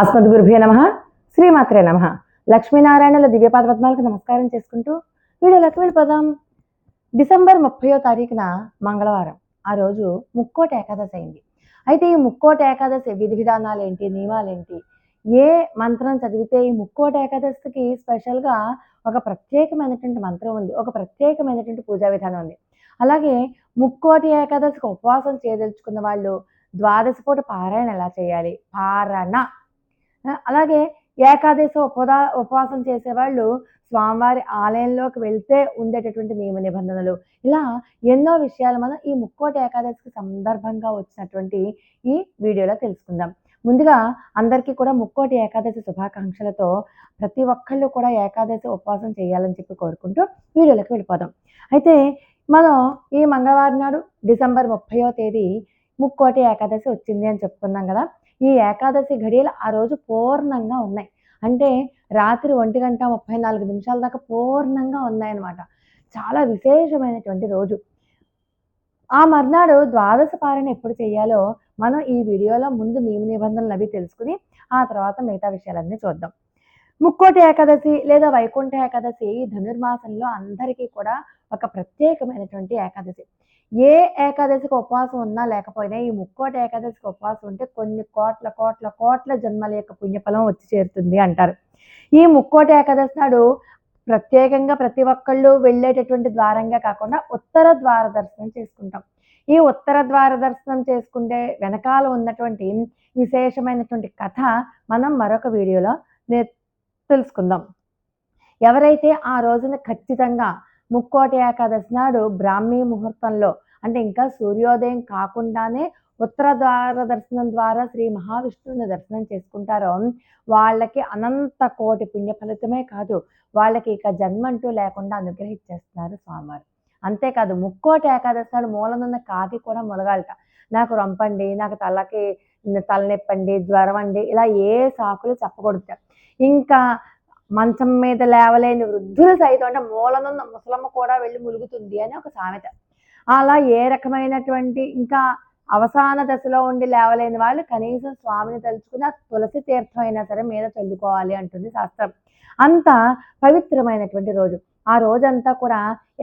అస్మద్గురుభ్యో నమ శ్రీమాత్రే నమ. లక్ష్మీనారాయణల దివ్యపాద పద్మాలకు నమస్కారం చేసుకుంటూ వీడియోలోకి వెళ్ళిపోదాం. డిసెంబర్ ముప్పయో తారీఖున మంగళవారం ఆ రోజు ముక్కోటి ఏకాదశి అయింది. అయితే ఈ ముక్కోటి ఏకాదశి విధి విధానాలు ఏంటి నియమాలు ఏంటి ఏ మంత్రం చదివితే ఈ ముక్కోటి ఏకాదశికి స్పెషల్గా ఒక ప్రత్యేకమైనటువంటి మంత్రం ఉంది ఒక ప్రత్యేకమైనటువంటి పూజా విధానం ఉంది. అలాగే ముక్కోటి ఏకాదశికి ఉపవాసం చేయదలుచుకున్న వాళ్ళు ద్వాదశి పూట పారాయణ ఎలా చేయాలి? పారణ అలాగే ఏకాదశి ఉపదా ఉపవాసం చేసేవాళ్ళు స్వామివారి ఆలయంలోకి వెళ్తే ఉండేటటువంటి నియమ నిబంధనలు. ఇలా ఎన్నో విషయాలు మనం ఈ ముక్కోటి ఏకాదశికి సందర్భంగా వచ్చినటువంటి ఈ వీడియోలో తెలుసుకుందాం. ముందుగా అందరికీ కూడా ముక్కోటి ఏకాదశి శుభాకాంక్షలతో ప్రతి ఒక్కళ్ళు కూడా ఏకాదశి ఉపవాసం చేయాలని చెప్పి కోరుకుంటూ వీడియోలోకి వెళ్ళిపోదాం. అయితే మనం ఈ మంగళవారం నాడు డిసెంబర్ ముప్పయో తేదీ ముక్కోటి ఏకాదశి వచ్చింది అని చెప్పుకున్నాం కదా. ఈ ఏకాదశి ఘడియలు ఆ రోజు పూర్ణంగా ఉన్నాయి. అంటే రాత్రి ఒంటి గంట ముప్పై నాలుగు నిమిషాల దాకా పూర్ణంగా ఉన్నాయన్నమాట. చాలా విశేషమైనటువంటి రోజు. ఆ మర్నాడు ద్వాదశ పారణ ఎప్పుడు చేయాలో మనం ఈ వీడియోలో ముందు నియమ నిబంధనలు అవి తెలుసుకుని ఆ తర్వాత మిగతా విషయాలన్నీ చూద్దాం. ముక్కోటి ఏకాదశి లేదా వైకుంఠ ఏకాదశి ధనుర్మాసంలో అందరికీ కూడా ఒక ప్రత్యేకమైనటువంటి ఏకాదశి. ఏ ఏకాదశికి ఉపవాసం ఉన్నా లేకపోయినా ఈ ముక్కోటి ఏకాదశికి ఉపవాసం ఉంటే కొన్ని కోట్ల కోట్ల కోట్ల జన్మల యొక్క పుణ్యఫలం వచ్చి చేరుతుంది అంటారు. ఈ ముక్కోటి ఏకాదశి నాడు ప్రత్యేకంగా ప్రతి ఒక్కళ్ళు వెళ్ళేటటువంటి ద్వారంగా కాకుండా ఉత్తర ద్వార దర్శనం చేసుకుంటాం. ఈ ఉత్తర ద్వార దర్శనం చేసుకుంటే వెనకాల ఉన్నటువంటి విశేషమైనటువంటి కథ మనం మరొక వీడియోలో తెలుసుకుందాం. ఎవరైతే ఆ రోజున ఖచ్చితంగా ముక్కోటి ఏకాదశి నాడు బ్రాహ్మీ ముహూర్తంలో అంటే ఇంకా సూర్యోదయం కాకుండానే ఉత్తర ద్వార దర్శనం ద్వారా శ్రీ మహావిష్ణువుని దర్శనం చేసుకుంటారో వాళ్ళకి అనంత కోటి పుణ్య ఫలితమే కాదు వాళ్ళకి ఇక జన్మ అంటూ లేకుండా అనుగ్రహించేస్తున్నారు స్వామివారు. అంతేకాదు ముక్కోటి ఏకాదశి నాడు మూలనున్న కాకి కూడా మొలగాలట. నాకు రొంపండి నాకు తలకి తలనొప్పండి జ్వరం అండి ఇలా ఏ సాకులు చెప్పకూడదు. ఇంకా మంచం మీద లేవలేని వృద్ధులు సైతం అంటే మూలనున్న ముసలమ్మ కూడా వెళ్ళి ములుగుతుంది అని ఒక సామెత. అలా ఏ రకమైనటువంటి ఇంకా అవసాన దశలో ఉండి లేవలేని వాళ్ళు కనీసం స్వామిని తలుచుకుని ఆ తులసి తీర్థం అయినా సరే మీద చల్లుకోవాలి అంటుంది శాస్త్రం. అంత పవిత్రమైనటువంటి రోజు. ఆ రోజంతా కూడా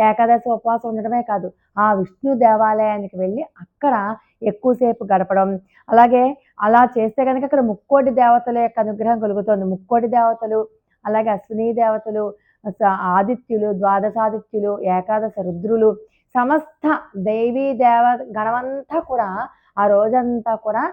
ఏకాదశి ఉపవాసం ఉండడమే కాదు. ఆ విష్ణు దేవాలయానికి వెళ్ళి అక్కడ ఎక్కువసేపు గడపడం. అలాగే అలా చేస్తే కనుక అక్కడ ముక్కోటి దేవతల యొక్క అనుగ్రహం కలుగుతుంది. ముక్కోటి దేవతలు అలాగే అశ్విని దేవతలు ఆదిత్యులు ద్వాదశాదిత్యులు ఏకాదశ రుద్రులు సమస్త దేవీ దేవ గణమంతా కూడా ఆ రోజంతా కూడా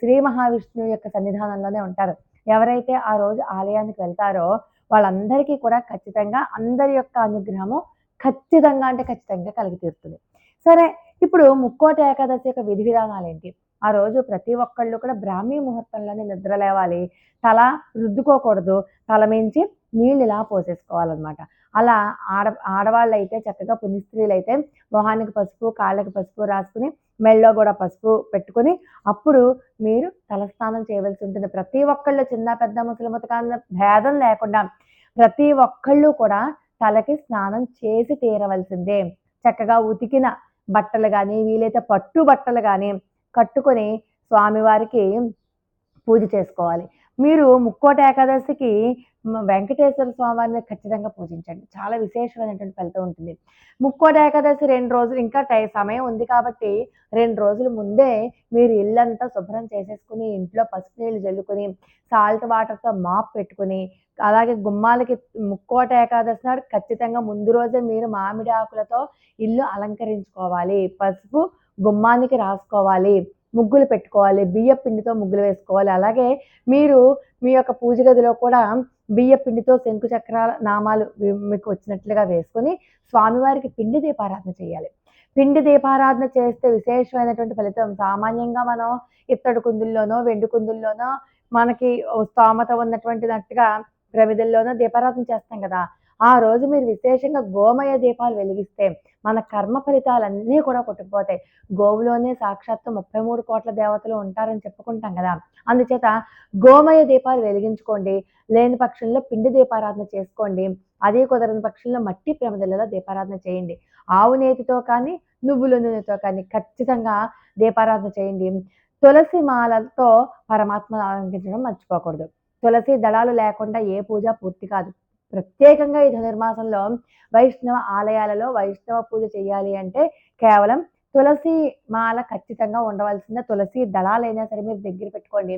శ్రీ మహావిష్ణువు యొక్క సన్నిధానంలోనే ఉంటారు. ఎవరైతే ఆ రోజు ఆలయానికి వెళ్తారో వాళ్ళందరికీ కూడా ఖచ్చితంగా అందరి యొక్క అనుగ్రహము ఖచ్చితంగా అంటే ఖచ్చితంగా కలిగి తీరుతుంది. సరే ఇప్పుడు ముక్కోటి ఏకాదశి యొక్క విధి విధానాలు ఏంటి ఆ రోజు ప్రతి ఒక్కళ్ళు కూడా బ్రాహ్మీ ముహూర్తంలోనే నిద్ర లేవాలి. తల రుద్దుకోకూడదు. తల మించి నీళ్ళు ఇలా పోసేసుకోవాలన్నమాట. అలా ఆడ ఆడవాళ్ళు అయితే చక్కగా పుణ్యస్త్రీలు అయితే మొహానికి పసుపు కాళ్ళకి పసుపు రాసుకుని మెళ్ళలో కూడా పసుపు పెట్టుకుని అప్పుడు మీరు తలస్నానం చేయవలసి ఉంటుంది. ప్రతి ఒక్కళ్ళు చిన్న పెద్ద ముసలి ముతకాన్న భేదం లేకుండా ప్రతి ఒక్కళ్ళు కూడా తలకి స్నానం చేసి తీరవలసిందే. చక్కగా ఉతికిన బట్టలు కానీ వీలైతే పట్టు బట్టలు కానీ కట్టుకొని స్వామివారికి పూజ చేసుకోవాలి. మీరు ముక్కోట ఏకాదశికి వెంకటేశ్వర స్వామివారిని ఖచ్చితంగా పూజించండి. చాలా విశేషమైనటువంటి ఫలితం ఉంటుంది. ముక్కోట ఏకాదశి రెండు రోజులు ఇంకా టై సమయం ఉంది కాబట్టి రెండు రోజుల ముందే మీరు ఇల్లంతా శుభ్రం చేసేసుకుని ఇంట్లో పసుపు నీళ్ళు జల్లుకొని సాల్ట్ వాటర్తో మాప్ పెట్టుకుని అలాగే గుమ్మాలకి ముక్కోట ఏకాదశి నాడు ఖచ్చితంగా ముందు రోజే మీరు మామిడి ఆకులతో ఇల్లు అలంకరించుకోవాలి. పసుపు గుమ్మానికి రాసుకోవాలి ముగ్గులు పెట్టుకోవాలి బియ్య పిండితో ముగ్గులు వేసుకోవాలి. అలాగే మీరు మీ యొక్క పూజ గదిలో కూడా బియ్య పిండితో శంకు చక్రాల నామాలు మీకు వచ్చినట్లుగా వేసుకొని స్వామివారికి పిండి దీపారాధన చేయాలి. పిండి దీపారాధన చేస్తే విశేషమైనటువంటి ఫలితం సామాన్యంగా మనం ఇత్తడి కుందుల్లోనో వెండి కుందుల్లోనో మనకి స్తోమత ఉన్నటువంటి నట్టుగా ప్రమిదల్లోనో దీపారాధన చేస్తాం కదా. ఆ రోజు మీరు విశేషంగా గోమయ దీపాలు వెలిగిస్తే మన కర్మ ఫలితాలన్నీ కూడా కొట్టుకుపోతాయి. గోవులోనే సాక్షాత్తు ముప్పై మూడు కోట్ల దేవతలు ఉంటారని చెప్పుకుంటాం కదా. అందుచేత గోమయ దీపాలు వెలిగించుకోండి. లేని పక్షంలో పిండి దీపారాధన చేసుకోండి. అదే కుదరని పక్షంలో మట్టి ప్రమదలలో దీపారాధన చేయండి. ఆవు నేతితో కానీ నువ్వుల నూనెతో కానీ ఖచ్చితంగా దీపారాధన చేయండి. తులసి మాలతో పరమాత్మ ఆరంభించడం మర్చిపోకూడదు. తులసి దళాలు లేకుండా ఏ పూజ పూర్తి కాదు. ప్రత్యేకంగా ఈ ధనుర్మాసంలో వైష్ణవ ఆలయాలలో వైష్ణవ పూజ చేయాలి అంటే కేవలం తులసి మాల ఖచ్చితంగా ఉండవలసిన తులసి దళాలైనా సరే మీరు దగ్గర పెట్టుకోండి.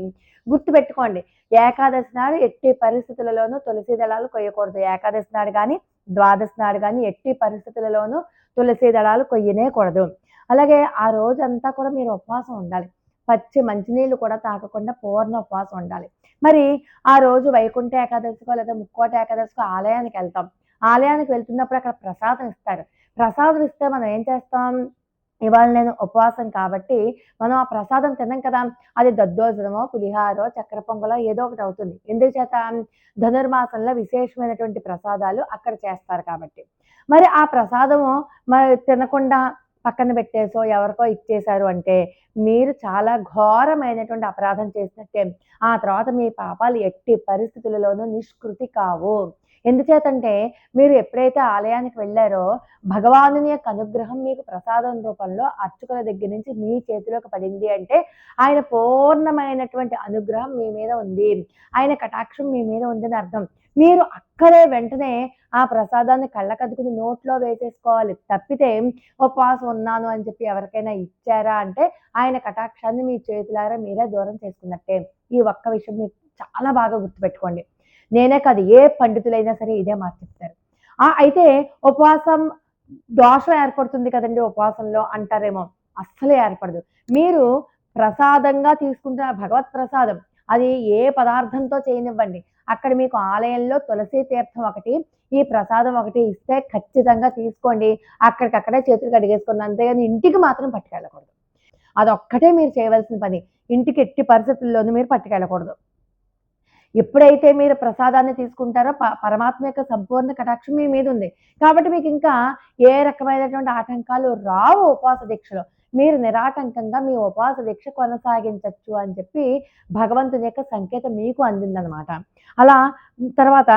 గుర్తు పెట్టుకోండి. ఏకాదశి నాడు ఎట్టి పరిస్థితులలోనూ తులసి దళాలు కొయ్యకూడదు. ఏకాదశి నాడు కానీ ద్వాదశి నాడు కానీ ఎట్టి పరిస్థితులలోనూ తులసి దళాలు కొయ్యనే కూడదు. అలాగే ఆ రోజంతా కూడా మీరు ఉపవాసం ఉండాలి. పచ్చి మంచినీళ్ళు కూడా తాగకుండా పూర్ణ ఉపవాసం ఉండాలి. మరి ఆ రోజు వైకుంఠ ఏకాదశికో లేదా ముక్కోట ఏకాదశికో ఆలయానికి వెళ్తాం. ఆలయానికి వెళ్తున్నప్పుడు అక్కడ ప్రసాదం ఇస్తారు. ప్రసాదం ఇస్తే మనం ఏం చేస్తాం? ఇవాళ నేను ఉపవాసం కాబట్టి మనం ఆ ప్రసాదం తిన్నాం కదా అది దద్దోజనమో పులిహారో చక్కెర పొంగలో ఏదో ఒకటి అవుతుంది. ఎందుకు చేత ధనుర్మాసంలో విశేషమైనటువంటి ప్రసాదాలు అక్కడ చేస్తారు కాబట్టి. మరి ఆ ప్రసాదము మరి తినకుండా పక్కన పెట్టేసో ఎవరికో ఇచ్చేశారు అంటే మీరు చాలా ఘోరమైనటువంటి అపరాధం చేసినట్టే. ఆ తర్వాత మీ పాపాలు ఎట్టి పరిస్థితులలోనూ నిష్కృతి కావు. ఎందుచేతంటే మీరు ఎప్పుడైతే ఆలయానికి వెళ్ళారో భగవానుని యొక్క అనుగ్రహం మీకు ప్రసాదం రూపంలో అర్చకుల దగ్గర నుంచి మీ చేతిలోకి పడింది అంటే ఆయన పూర్ణమైనటువంటి అనుగ్రహం మీ మీద ఉంది. ఆయన కటాక్షం మీ మీద ఉందని అర్థం. మీరు అక్కడే వెంటనే ఆ ప్రసాదాన్ని కళ్ళకద్దుకుని నోట్లో వేసేసుకోవాలి. తప్పితే ఉపవాసం ఉన్నాను అని చెప్పి ఎవరికైనా ఇచ్చారా అంటే ఆయన కటాక్షాన్ని మీ చేతులారా మీరే దూరం చేసుకున్నట్టే. ఈ ఒక్క విషయం మీరు చాలా బాగా గుర్తుపెట్టుకోండి. నేనే కాదు ఏ పండితులైనా సరే ఇదే మాట చెప్తారు. ఆ అయితే ఉపవాసం దోషం ఏర్పడుతుంది కదండి ఉపవాసంలో అంటారేమో. అస్సలే ఏర్పడదు. మీరు ప్రసాదంగా తీసుకుంటున్న భగవత్ ప్రసాదం అది ఏ పదార్థంతో చేయనివ్వండి. అక్కడ మీకు ఆలయంలో తులసి తీర్థం ఒకటి ఈ ప్రసాదం ఒకటి ఇస్తే ఖచ్చితంగా తీసుకోండి. అక్కడికక్కడే చేతులు కడిగేసుకోండి అంతేగాని ఇంటికి మాత్రం పట్టుకెళ్ళకూడదు. అదొక్కటే మీరు చేయవలసిన పని. ఇంటికి ఎట్టి పరిస్థితుల్లోనూ మీరు పట్టుకెళ్ళకూడదు. ఎప్పుడైతే మీరు ప్రసాదాన్ని తీసుకుంటారో పరమాత్మ యొక్క సంపూర్ణ కటాక్షం మీ మీద ఉంది. కాబట్టి మీకు ఇంకా ఏ రకమైనటువంటి ఆటంకాలు రావు ఉపవాస దీక్షలో. మీరు నిరాటంకంగా మీ ఉపవాస దీక్ష కొనసాగించవచ్చు అని చెప్పి భగవంతుని యొక్క సంకేతం మీకు అందిందనమాట అలా తర్వాత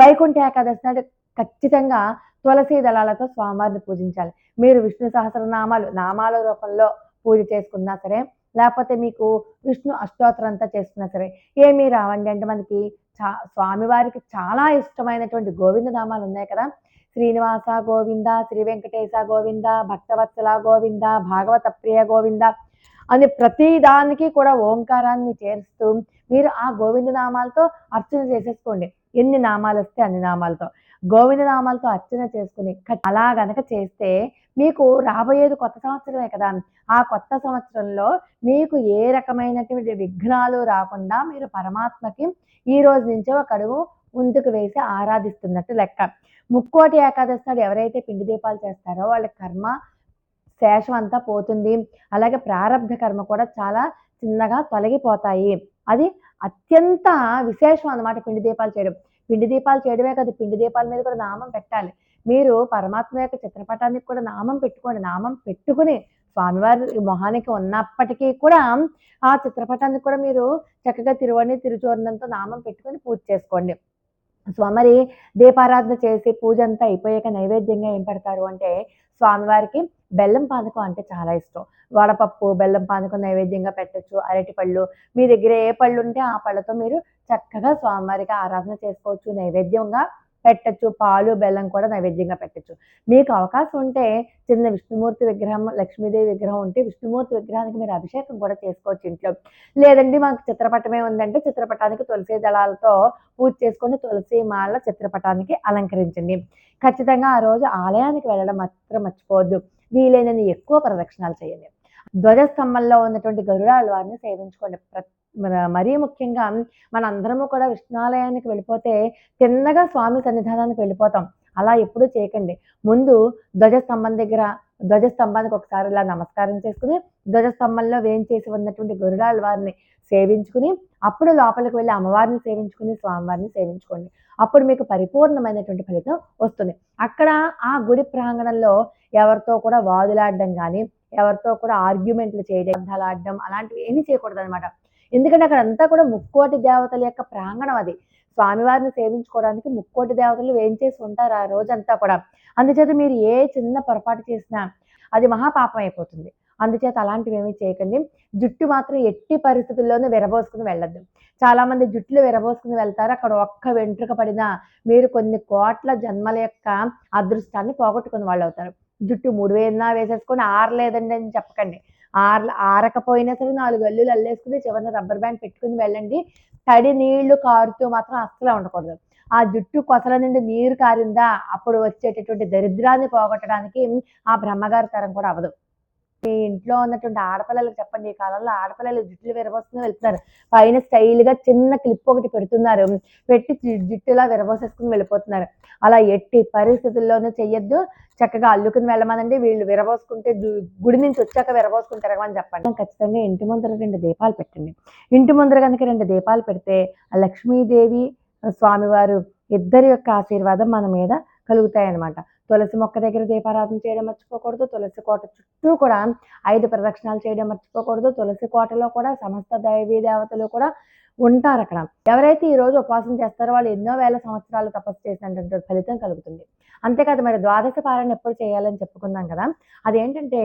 వైకుంఠ ఏకాదశి నాడు ఖచ్చితంగా తులసి దళాలతో స్వామివారిని పూజించాలి. మీరు విష్ణు సహస్రనామాలు నామాల రూపంలో పూజ చేసుకున్నా సరే లేకపోతే మీకు విష్ణు అష్టోత్తరం అంతా చేసుకున్నా సరే ఏమీ రావండి. అంటే మనకి చా స్వామివారికి చాలా ఇష్టమైనటువంటి గోవింద నామాలు ఉన్నాయి కదా. శ్రీనివాస గోవింద శ్రీ వెంకటేశ గోవింద భక్తవత్సల గోవింద భాగవత ప్రియ గోవింద అని ప్రతి దానికి కూడా ఓంకారాన్ని చేరుస్తూ మీరు ఆ గోవింద నామాలతో అర్చన చేసేసుకోండి. ఎన్ని నామాలు వస్తే అన్ని నామాలతో. గోవింద నామాలతో అర్చన చేసుకుని అలా గనక చేస్తే మీకు రాబోయేది కొత్త సంవత్సరమే కదా. ఆ కొత్త సంవత్సరంలో మీకు ఏ రకమైనటువంటి విఘ్నాలు రాకుండా మీరు పరమాత్మకి ఈ రోజు నుంచే ఒక అడుగు ముందుకు వేసి ఆరాధిస్తున్నట్టు లెక్క. ముక్కోటి ఏకాదశి నాడు ఎవరైతే పిండి దీపాలు చేస్తారో వాళ్ళ కర్మ శేషం అంతా పోతుంది. అలాగే ప్రారంధ కర్మ కూడా చాలా చిన్నగా తొలగిపోతాయి. అది అత్యంత విశేషం అన్నమాట పిండి దీపాలు చేయడం. పిండి దీపాలు చేయడమే కాదు పిండి దీపాల మీద కూడా నామం పెట్టాలి. మీరు పరమాత్మ యొక్క చిత్రపటానికి కూడా నామం పెట్టుకోండి. నామం పెట్టుకుని స్వామివారి మొహానికి ఉన్నప్పటికీ కూడా ఆ చిత్రపటానికి కూడా మీరు చక్కగా తిరువని తిరుచూర్ణంతో నామం పెట్టుకొని పూజ చేసుకోండి. స్వామి దీపారాధన చేసి పూజ అంతా అయిపోయాక నైవేద్యంగా ఏం పెడతారు అంటే స్వామివారికి బెల్లం పానకం అంటే చాలా ఇష్టం. వడపప్పు బెల్లం పానకం నైవేద్యంగా పెట్టచ్చు అరటి పళ్ళు. మీ దగ్గర ఏ పళ్ళు ఉంటే ఆ పళ్ళతో మీరు చక్కగా స్వామివారికి ఆరాధన చేసుకోవచ్చు నైవేద్యంగా పెట్టచ్చు పాలు బెల్లం కూడా నైవేద్యంగా పెట్టచ్చు. మీకు అవకాశం ఉంటే చిన్న విష్ణుమూర్తి విగ్రహం లక్ష్మీదేవి విగ్రహం ఉంటే విష్ణుమూర్తి విగ్రహానికి మీరు అభిషేకం కూడా చేసుకోవచ్చు ఇంట్లో. లేదండి మాకు చిత్రపటమే ఉందంటే చిత్రపటానికి తులసి దళాలతో పూజ చేసుకొని తులసి మాల చిత్రపటానికి అలంకరించండి. ఖచ్చితంగా ఆ రోజు ఆలయానికి వెళ్ళడం మాత్రం మర్చిపోవద్దు. వీలైనన్ని ఎక్కువ ప్రదక్షిణాలు చేయండి. ధ్వజస్తంభంలో ఉన్నటువంటి గరుడాలు వారిని సేవించుకోండి మరీ ముఖ్యంగా మన అందరము కూడా విష్ణాలయానికి వెళ్ళిపోతే తిన్నగా స్వామి సన్నిధానానికి వెళ్ళిపోతాం. అలా ఎప్పుడూ చేయకండి. ముందు ధ్వజస్తంభం దగ్గర ధ్వజస్తంభానికి ఒకసారి ఇలా నమస్కారం చేసుకుని ధ్వజస్తంభంలో వేయించేసి ఉన్నటువంటి గరుడాల వారిని సేవించుకుని అప్పుడు లోపలికి వెళ్ళి అమ్మవారిని సేవించుకుని స్వామివారిని సేవించుకోండి. అప్పుడు మీకు పరిపూర్ణమైనటువంటి ఫలితం వస్తుంది. అక్కడ ఆ గుడి ప్రాంగణంలో ఎవరితో కూడా వాదులాడడం కానీ ఎవరితో కూడా ఆర్గ్యుమెంట్లు చేయడం ఆడడం అలాంటివి ఏమీ చేయకూడదు అనమాట ఎందుకంటే అక్కడ అంతా కూడా ముక్కోటి దేవతల యొక్క ప్రాంగణం అది. స్వామివారిని సేవించుకోవడానికి ముక్కోటి దేవతలు వేయించేసి ఉంటారు ఆ రోజంతా కూడా. అందుచేత మీరు ఏ చిన్న పొరపాటు చేసినా అది మహాపాపం అయిపోతుంది. అందుచేత అలాంటివి ఏమీ చేయకండి. జుట్టు మాత్రం ఎట్టి పరిస్థితుల్లోనూ విరబోసుకుని వెళ్ళద్దు. చాలా మంది జుట్లు విరబోసుకుని వెళ్తారు. అక్కడ ఒక్క వెంట్రుక పడినా మీరు కొన్ని కోట్ల జన్మల యొక్క అదృష్టాన్ని పోగొట్టుకుని వాళ్ళు అవుతారు జుట్టు మూడు వేలన్నా వేసేసుకొని ఆరలేదండి అని చెప్పకండి. ఆర ఆరకపోయినా సరే నాలుగు అల్లులు అల్లేసుకుని చివరిన రబ్బర్ బ్యాండ్ పెట్టుకుని వెళ్ళండి. తడి నీళ్ళు కారుతూ మాత్రం అస్సలే ఉండకూడదు. ఆ జుట్టు కొసల నుండి నీరు కారిందా అప్పుడు వచ్చేటటువంటి దరిద్రాన్ని పోగొట్టడానికి ఆ బ్రహ్మగారి తరం కూడా అవ్వదు. మీ ఇంట్లో ఉన్నటువంటి ఆడపిల్లలకు చెప్పండి ఈ కాలంలో ఆడపిల్లలు జుట్టులు విరబోసుకుని వెళ్తున్నారు. పైన స్టైల్గా చిన్న క్లిప్ ఒకటి పెడుతున్నారు. పెట్టి జుట్టులా విరబోసేసుకుని వెళ్ళిపోతున్నారు. అలా ఎట్టి పరిస్థితుల్లోనూ చెయ్యొద్దు. చక్కగా అల్లుకుని వెళ్ళమనండి. వీళ్ళు విరబోసుకుంటే గుడి నుంచి వచ్చాక విరబోసుకుని తిరగమని చెప్పండి. ఖచ్చితంగా ఇంటి ముందర రెండు దీపాలు పెట్టండి. ఇంటి ముందర కనుక రెండు దీపాలు పెడితే ఆ లక్ష్మీదేవి స్వామివారు ఇద్దరి యొక్క ఆశీర్వాదం మన మీద కలుగుతాయన్నమాట. తులసి మొక్క దగ్గర దీపారాధన చేయడం మర్చిపోకూడదు. తులసి కోట చుట్టూ కూడా ఐదు ప్రదక్షిణాలు చేయడం మర్చిపోకూడదు. తులసి కోటలో కూడా సమస్త దైవీ దేవతలు కూడా ఉంటారు అక్కడ. ఎవరైతే ఈ రోజు ఉపవాసం చేస్తారో వాళ్ళు ఎన్నో వేల సంవత్సరాలు తపస్సు చేసినటువంటి ఫలితం కలుగుతుంది. అంతేకాదు మరి ద్వాదశ పారాయణ ఎప్పుడు చేయాలని చెప్పుకున్నాం కదా అదేంటంటే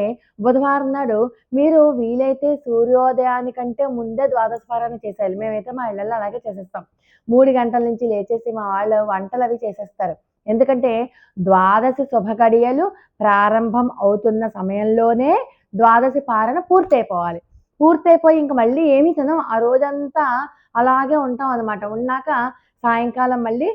బుధవారం నాడు మీరు వీలైతే సూర్యోదయానికంటే ముందే ద్వాదశ పారాయణ చేసేయాలి. మేమైతే మా ఇళ్ళల్లో అలాగే చేసేస్తాం. మూడు గంటల నుంచి లేచేసి మా వాళ్ళు వంటలు అవి చేసేస్తారు. ఎందుకంటే ద్వాదశి శుభ గడియలు ప్రారంభం అవుతున్న సమయంలోనే ద్వాదశి పారణ పూర్తయిపోవాలి. పూర్తయిపోయి ఇంక మళ్ళీ ఏమీ తినం ఆ రోజంతా అలాగే ఉంటాం అనమాట ఉన్నాక సాయంకాలం మళ్ళీ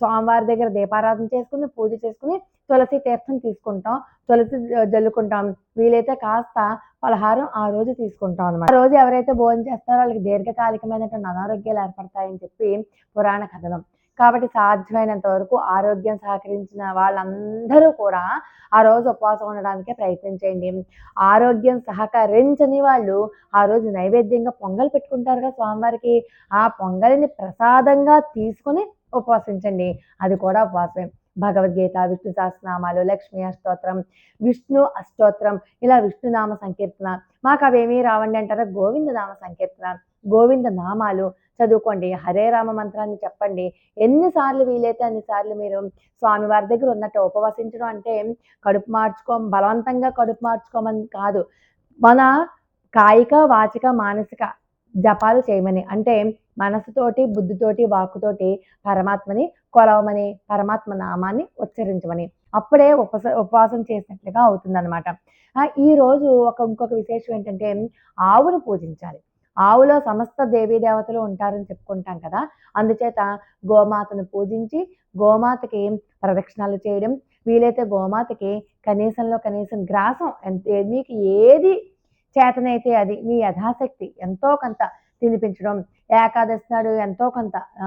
స్వామివారి దగ్గర దీపారాధన చేసుకుని పూజ చేసుకుని తులసి తీర్థం తీసుకుంటాం. తులసి జల్లుకుంటాం. వీలైతే కాస్త పలహారం ఆ రోజు తీసుకుంటాం అనమాట ఆ రోజు ఎవరైతే భోజనం చేస్తారో వాళ్ళకి దీర్ఘకాలికమైనటువంటి అనారోగ్యాలు ఏర్పడతాయని చెప్పి పురాణ కథనం. కాబట్టి సాధ్యమైనంత వరకు ఆరోగ్యం సహకరించిన వాళ్ళందరూ కూడా ఆ రోజు ఉపవాసం ఉండడానికే ప్రయత్నం చేయండి. ఆరోగ్యం సహకరించని వాళ్ళు ఆ రోజు నైవేద్యంగా పొంగల్ పెట్టుకుంటారు కదా స్వామివారికి. ఆ పొంగలిని ప్రసాదంగా తీసుకుని ఉపవాసించండి. అది కూడా ఉపవాసమే. భగవద్గీత విష్ణు సహస్రనామాలు లక్ష్మీ అష్టోత్రం విష్ణు అష్టోత్రం ఇలా విష్ణునామ సంకీర్తన. మాకు అవేమీ రావండి అంటారా? గోవింద నామ సంకీర్తన గోవింద నామాలు చదువుకోండి హరే రామ మంత్రాన్ని చెప్పండి. ఎన్నిసార్లు వీలైతే అన్నిసార్లు మీరు స్వామివారి దగ్గర ఉన్నట్టు ఉపవసించడం అంటే కడుపు మార్చుకో బలవంతంగా కడుపు మార్చుకోమని కాదు. మన కాయిక వాచిక మానసిక జపాలు చేయమని అంటే మనసుతోటి బుద్ధితోటి వాక్కుతోటి పరమాత్మని కొలవమని పరమాత్మ నామాన్ని ఉచ్చరించమని. అప్పుడే ఉపస ఉపవాసం చేసినట్లుగా అవుతుందన్నమాట. ఆ, ఈ రోజు ఒక ఇంకొక విశేషం ఏంటంటే ఆవును పూజించాలి. ఆవులో సమస్త దేవీ దేవతలు ఉంటారని చెప్పుకుంటాం కదా. అందుచేత గోమాతను పూజించి గోమాతకి ప్రదక్షిణాలు చేయడం వీలైతే గోమాతకి కనీసంలో కనీసం గ్రాసం ఎంత మీకు ఏది చేతనైతే అది మీ యథాశక్తి ఎంతో కొంత తినిపించడం ఏకాదశి నాడు ఎంతో కొంత ఆ,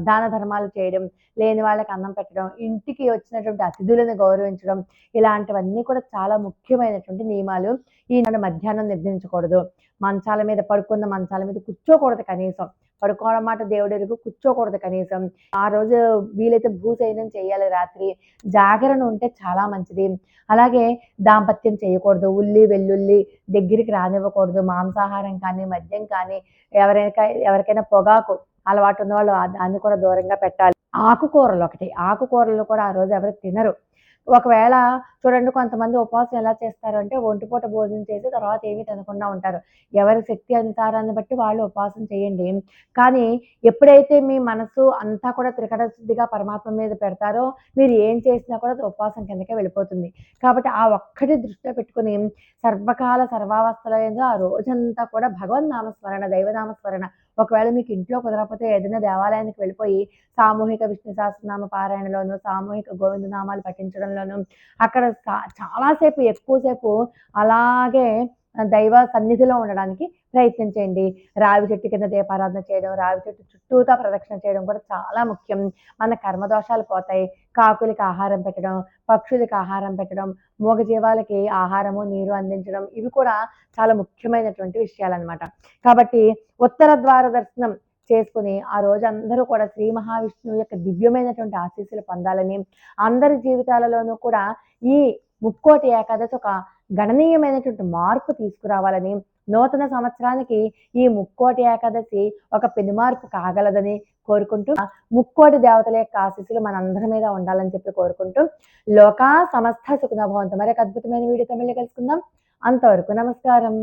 దాన ధర్మాలు చేయడం లేని వాళ్ళకి అన్నం పెట్టడం ఇంటికి వచ్చినటువంటి అతిథులను గౌరవించడం ఇలాంటివన్నీ కూడా చాలా ముఖ్యమైనటువంటి నియమాలు. ఈనాడు మధ్యాహ్నం నిర్ణయించకూడదు. మంచాల మీద పడుకున్న మంచాల మీద కూర్చోకూడదు కనీసం. పడుకోవడం మాట దేవుడెరుగు కూర్చోకూడదు కనీసం. ఆ రోజు వీలైతే భూసైనం చేయాలి రాత్రి. జాగరణ ఉంటే చాలా మంచిది. అలాగే దాంపత్యం చేయకూడదు. ఉల్లి వెల్లుల్లి దగ్గరికి రానివ్వకూడదు. మాంసాహారం కానీ మద్యం కానీ ఎవరైనా ఎవరికైనా పొగాకు అలవాటు ఉన్న వాళ్ళు దాన్ని కూడా దూరంగా పెట్టాలి. ఆకుకూరలు ఒకటి. ఆకుకూరలు కూడా ఆ రోజు ఎవరు తినరు. ఒకవేళ చూడండి కొంతమంది ఉపవాసం ఎలా చేస్తారు అంటే ఒంటిపూట భోజనం చేసి తర్వాత ఏమీ తినకుండా ఉంటారు. ఎవరి శక్తి అంతారాన్ని బట్టి వాళ్ళు ఉపవాసం చేయండి. కానీ ఎప్పుడైతే మీ మనసు అంతా కూడా త్రికట శుద్ధిగా పరమాత్మ మీద పెడతారో మీరు ఏం చేసినా కూడా ఉపవాసం కిందకే వెళ్ళిపోతుంది. కాబట్టి ఆ ఒక్కటి దృష్టిలో పెట్టుకుని సర్వకాల సర్వావస్థల ఆ రోజంతా కూడా భగవన్ నామస్మరణ దైవనామస్మరణ ఒకవేళ మీకు ఇంట్లో కుదరకపోతే ఏదైనా దేవాలయానికి వెళ్ళిపోయి సామూహిక విష్ణు సహస్రనామ పారాయణలోను సామూహిక గోవింద నామాలు పఠించడంలోను అక్కడ చాలాసేపు ఎక్కువసేపు అలాగే దైవ సన్నిధిలో ఉండడానికి ప్రయత్నం చేయండి రావి చెట్టు కింద దీపారాధన చేయడం రావి చెట్టు చుట్టూతా ప్రదక్షిణ చేయడం కూడా చాలా ముఖ్యం. మన కర్మదోషాలు పోతాయి. కాకులకి ఆహారం పెట్టడం పక్షులకి ఆహారం పెట్టడం మూగజీవాలకి ఆహారము నీరు అందించడం ఇవి కూడా చాలా ముఖ్యమైనటువంటి విషయాలన్నమాట. కాబట్టి ఉత్తర ద్వార దర్శనం చేసుకుని ఆ రోజు అందరూ కూడా శ్రీ మహావిష్ణువు యొక్క దివ్యమైనటువంటి ఆశీస్సులు పొందాలని అందరి జీవితాలలోనూ కూడా ఈ ముక్కోటి ఏకాదశి ఒక గణనీయమైనటువంటి మార్పు తీసుకురావాలని నూతన సంవత్సరానికి ఈ ముక్కోటి ఏకాదశి ఒక పెనుమార్పు కాగలదని కోరుకుంటూ ముక్కోటి దేవతల యొక్క ఆశీస్సులు మనందరి మీద ఉండాలని చెప్పి కోరుకుంటూ లోకా సమస్త సుఖనభవంతో మరి ఒక అద్భుతమైన వీడియోతో మళ్ళీ కలుసుకుందాం. అంతవరకు నమస్కారం.